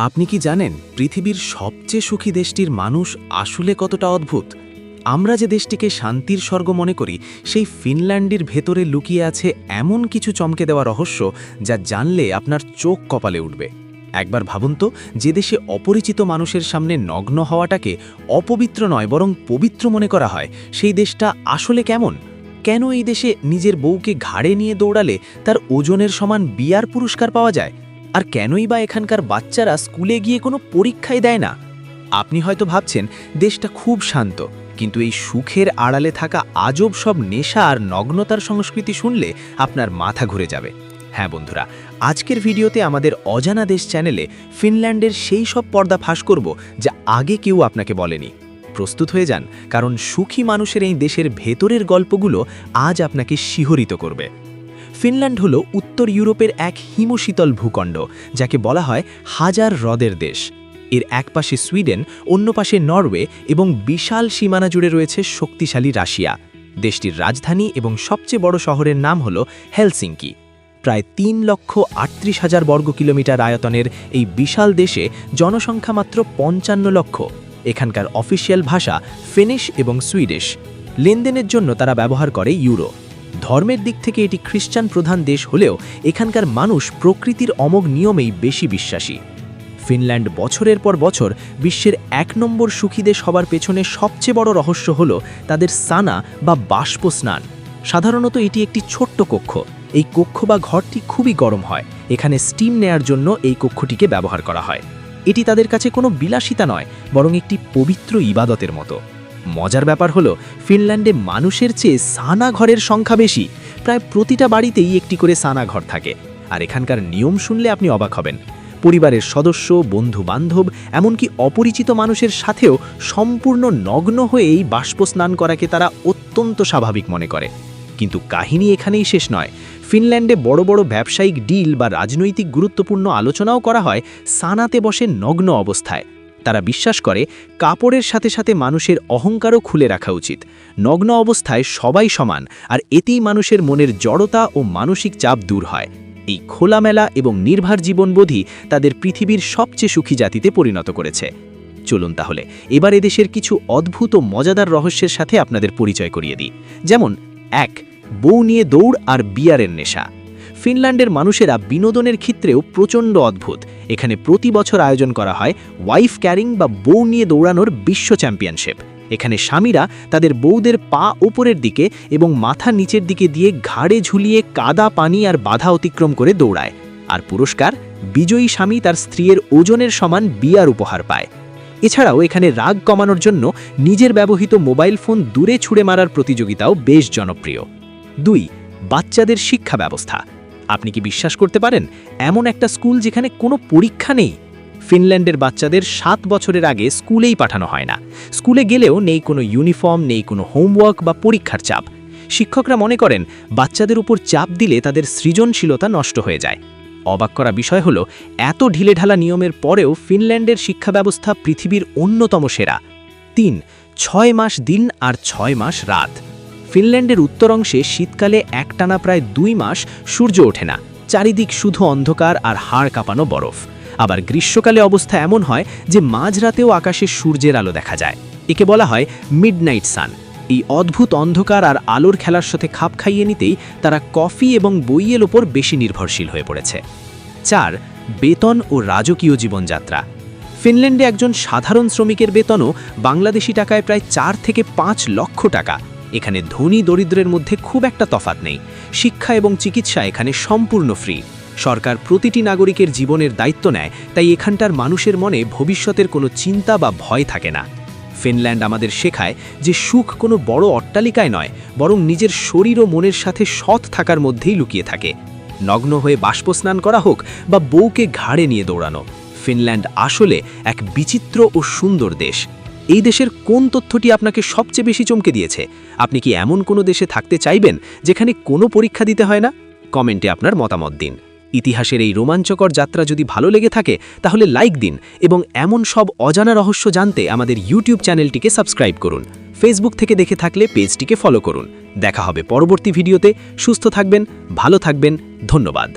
আপনি কি জানেন পৃথিবীর সবচেয়ে সুখী দেশটির মানুষ আসলে কতটা অদ্ভুত? আমরা যে দেশটিকে শান্তির স্বর্গ মনে করি, সেই ফিনল্যান্ডের ভেতরে লুকিয়ে আছে এমন কিছু চমকে দেওয়া রহস্য যা জানলে আপনার চোখ কপালে উঠবে। একবার ভাবুন তো, যে দেশে অপরিচিত মানুষের সামনে নগ্ন হওয়াটাকে অপবিত্র নয়, বরং পবিত্র মনে করা হয়। সেই দেশটা আসলে কেমন? কেন এই দেশে নিজের বউকে ঘাড়ে নিয়ে দৌড়ালে তার ওজনের সমান বিয়ার পুরস্কার পাওয়া যায়? আর কেনই বা এখানকার বাচ্চারা স্কুলে গিয়ে কোনো পরীক্ষাই দেয় না? আপনি হয়তো ভাবছেন, দেশটা খুব শান্ত, কিন্তু এই সুখের আড়ালে থাকা আজব সব নেশা আর নগ্নতার সংস্কৃতি শুনলে আপনার মাথা ঘুরে যাবে। হ্যাঁ বন্ধুরা, আজকের ভিডিওতে আমাদের অজানা দেশ চ্যানেলে ফিনল্যান্ডের সেই সব পর্দা ফাঁস করব যা আগে কেউ আপনাকে বলেনি। প্রস্তুত হয়ে যান, কারণ সুখী মানুষের এই দেশের ভেতরের গল্পগুলো আজ আপনাকে শিহরিত করবে। ফিনল্যান্ড হল উত্তর ইউরোপের এক হিমশীতল ভূখণ্ড, যাকে বলা হয় হাজার হ্রদের দেশ। এর এক পাশে সুইডেন, অন্য পাশে নরওয়ে এবং বিশাল সীমানা জুড়ে রয়েছে শক্তিশালী রাশিয়া। দেশটির রাজধানী এবং সবচেয়ে বড় শহরের নাম হল হেলসিঙ্কি। প্রায় তিন লক্ষ আটত্রিশ হাজার বর্গ কিলোমিটার আয়তনের এই বিশাল দেশে জনসংখ্যা মাত্র পঞ্চান্ন লক্ষ। এখানকার অফিসিয়াল ভাষা ফিনিশ এবং সুইডিশ। লেনদেনের জন্য তারা ব্যবহার করে ইউরো। ধর্মের দিক থেকে এটি খ্রিস্টান প্রধান দেশ হলেও এখানকার মানুষ প্রকৃতির অমোঘ নিয়মেই বেশি বিশ্বাসী। ফিনল্যান্ড বছরের পর বছর বিশ্বের এক নম্বর সুখী দেশ হবার পেছনে সবচেয়ে বড় রহস্য হল তাদের সানা বা বাষ্প স্নান। সাধারণত এটি একটি ছোট্ট কক্ষ। এই কক্ষ বা ঘরটি খুবই গরম হয়। এখানে স্টিম নেয়ার জন্য এই কক্ষটিকে ব্যবহার করা হয়। এটি তাদের কাছে কোনো বিলাসিতা নয়, বরং একটি পবিত্র ইবাদতের মতো। মজার ব্যাপার হলো, ফিনল্যান্ডে মানুষের চেয়ে সানা ঘরের সংখ্যা বেশি। প্রায় প্রতিটা বাড়িতেই একটি করে সানা ঘর থাকে। আর এখানকার নিয়ম শুনলে আপনি অবাক হবেন। পরিবারের সদস্য বন্ধু বান্ধব এমনকি অপরিচিত মানুষের সাথেও সম্পূর্ণ নগ্ন হয়েই বাষ্প স্নান করাকে তারা অত্যন্ত স্বাভাবিক মনে করে। কিন্তু কাহিনী এখানেই শেষ নয়। ফিনল্যান্ডে বড় বড় ব্যবসায়িক ডিল বা রাজনৈতিক গুরুত্বপূর্ণ আলোচনাও করা হয় সানাতে বসে নগ্ন অবস্থায়। তারা বিশ্বাস করে কাপড়ের সাথে সাথে মানুষের অহংকারও খুলে রাখা উচিত। নগ্ন অবস্থায় সবাই সমান, আর এতেই মানুষের মনের জড়তা ও মানসিক চাপ দূর হয়। এই খোলামেলা এবং নির্ভার জীবনবোধই তাদের পৃথিবীর সবচেয়ে সুখী জাতিতে পরিণত করেছে। চলুন তাহলে, এবার এদেশের কিছু অদ্ভুত ও মজাদার রহস্যের সাথে আপনাদের পরিচয় করিয়ে দিই। যেমন, এক, বউ নিয়ে দৌড় আর বিয়ারের নেশা। ফিনল্যান্ডের মানুষেরা বিনোদনের ক্ষেত্রেও প্রচণ্ড অদ্ভুত। এখানে প্রতি বছর আয়োজন করা হয় ওয়াইফ ক্যারিং বা বউ নিয়ে দৌড়ানোর বিশ্ব চ্যাম্পিয়নশিপ। এখানে স্বামীরা তাদের বউদের পা ওপরের দিকে এবং মাথা নিচের দিকে দিয়ে ঘাড়ে ঝুলিয়ে কাদা, পানি আর বাধা অতিক্রম করে দৌড়ায়। আর পুরস্কার, বিজয়ী স্বামী তার স্ত্রীর ওজনের সমান বিয়ার উপহার পায়। এছাড়াও এখানে রাগ কমানোর জন্য নিজের ব্যবহৃত মোবাইল ফোন দূরে ছুঁড়ে মারার প্রতিযোগিতাও বেশ জনপ্রিয়। দুই, বাচ্চাদের শিক্ষা ব্যবস্থা। আপনি কি বিশ্বাস করতে পারেন? এমন একটা স্কুল যেখানে কোনো পরীক্ষা নেই। ফিনল্যান্ডের বাচ্চাদের সাত বছরের আগে স্কুলেই পাঠানো হয় না। স্কুলে গেলেও নেই কোনো ইউনিফর্ম, নেই কোনো হোমওয়ার্ক বা পরীক্ষার চাপ। শিক্ষকরা মনে করেন, বাচ্চাদের উপর চাপ দিলে তাদের সৃজনশীলতা নষ্ট হয়ে যায়। অবাক করা বিষয় হলো, এত ঢিলেঢালা নিয়মের পরেও ফিনল্যান্ডের শিক্ষা ব্যবস্থা পৃথিবীর অন্যতম সেরা। তিন, ছয় মাস দিন আর ছয় মাস রাত। ফিনল্যান্ডের উত্তর অংশে শীতকালে একটানা প্রায় দুই মাস সূর্য ওঠে না। চারিদিক শুধু অন্ধকার আর হাড় কাঁপানো বরফ। আবার গ্রীষ্মকালে অবস্থা এমন হয় যে মাঝরাতেও আকাশে সূর্যের আলো দেখা যায়। একে বলা হয় মিডনাইট সান। এই অদ্ভুত অন্ধকার আর আলোর খেলার সাথে খাপ খাইয়ে নিতেই তারা কফি এবং বইয়ের ওপর বেশি নির্ভরশীল হয়ে পড়েছে। চার, বেতন ও রাজকীয় জীবনযাত্রা। ফিনল্যান্ডে একজন সাধারণ শ্রমিকের বেতনও বাংলাদেশি টাকায় প্রায় চার থেকে পাঁচ লক্ষ টাকা। এখানে ধনী দরিদ্রের মধ্যে খুব একটা তফাত নেই। শিক্ষা এবং চিকিৎসা এখানে সম্পূর্ণ ফ্রি। সরকার প্রতিটি নাগরিকের জীবনের দায়িত্ব নেয়, তাই এখানটার মানুষের মনে ভবিষ্যতের কোনো চিন্তা বা ভয় থাকে না। ফিনল্যান্ড আমাদের শেখায় যে সুখ কোনো বড় অট্টালিকায় নয়, বরং নিজের শরীর ও মনের সাথে সৎ থাকার মধ্যেই লুকিয়ে থাকে। নগ্ন হয়ে বাষ্পস্নান করা হোক বা বউকে ঘাড়ে নিয়ে দৌড়ানো, ফিনল্যান্ড আসলে এক বিচিত্র ও সুন্দর দেশ। এই দেশের কোন তথ্যটি আপনাকে সবচেয়ে বেশি চমকে দিয়েছে? আপনি কি এমন কোনো দেশে থাকতে চাইবেন যেখানে কোনো পরীক্ষা দিতে হয় না? কমেন্টে আপনার মতামত দিন। ইতিহাসের এই রোমাঞ্চকর যাত্রা যদি ভালো লেগে থাকে, তাহলে লাইক দিন এবং এমন সব অজানা রহস্য জানতে আমাদের ইউটিউব চ্যানেলটিকে সাবস্ক্রাইব করুন। ফেসবুক থেকে দেখে থাকলে পেজটিকে ফলো করুন। দেখা হবে পরবর্তী ভিডিওতে। সুস্থ থাকবেন, ভালো থাকবেন, ধন্যবাদ।